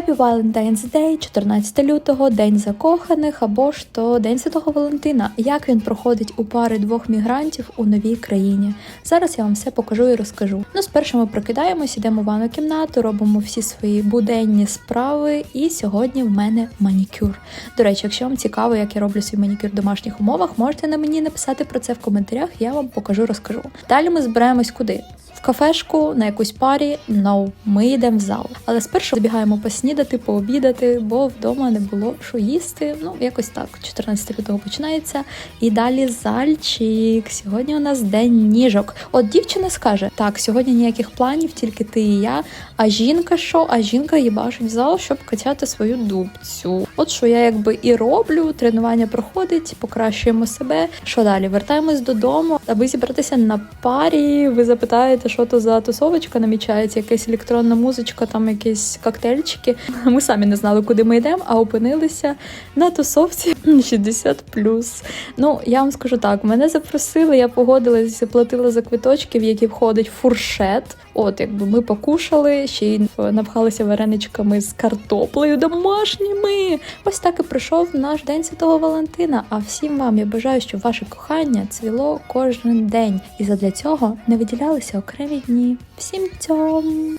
Happy Valentine's Day, 14 лютого, День закоханих або ж то День Святого Валентина. Як він проходить у пари двох мігрантів у новій країні? Зараз я вам все покажу і розкажу. Ну, спершу ми прокидаємось, йдемо в ванну кімнату, робимо всі свої буденні справи. І сьогодні в мене манікюр. До речі, якщо вам цікаво, як я роблю свій манікюр в домашніх умовах, можете на мені написати про це в коментарях. Я вам покажу, розкажу. Далі ми збираємось куди? Кафешку на якусь парі, no, ми йдемо в зал. Але спершу забігаємо поснідати, пообідати, бо вдома не було що їсти. Ну, якось так. 14 лютого починається. І далі зальчик. Сьогодні у нас день ніжок. От дівчина скаже: так, сьогодні ніяких планів, тільки ти і я. А жінка що? А жінка їбашить в зал, щоб качати свою дубцю. От що я якби і роблю. Тренування проходить, покращуємо себе. Що далі? Вертаємось додому, аби зібратися на парі. Ви запитаєте, що то за тусовочка намічається, якась електронна музичка, там якісь коктейльчики. Ми самі не знали, куди ми йдемо, а опинилися на тусовці 60 Ну, я вам скажу так: мене запросили, я погодилась, заплатила за квиточки, в які входить фуршет. От, якби ми покушали, ще й напхалися вареничками з картоплею домашніми. Ось так і пройшов наш день Святого Валентина. А всім вам я бажаю, щоб ваше кохання цвіло кожен день. І задля цього не виділялися окремі дні. Всім цьом!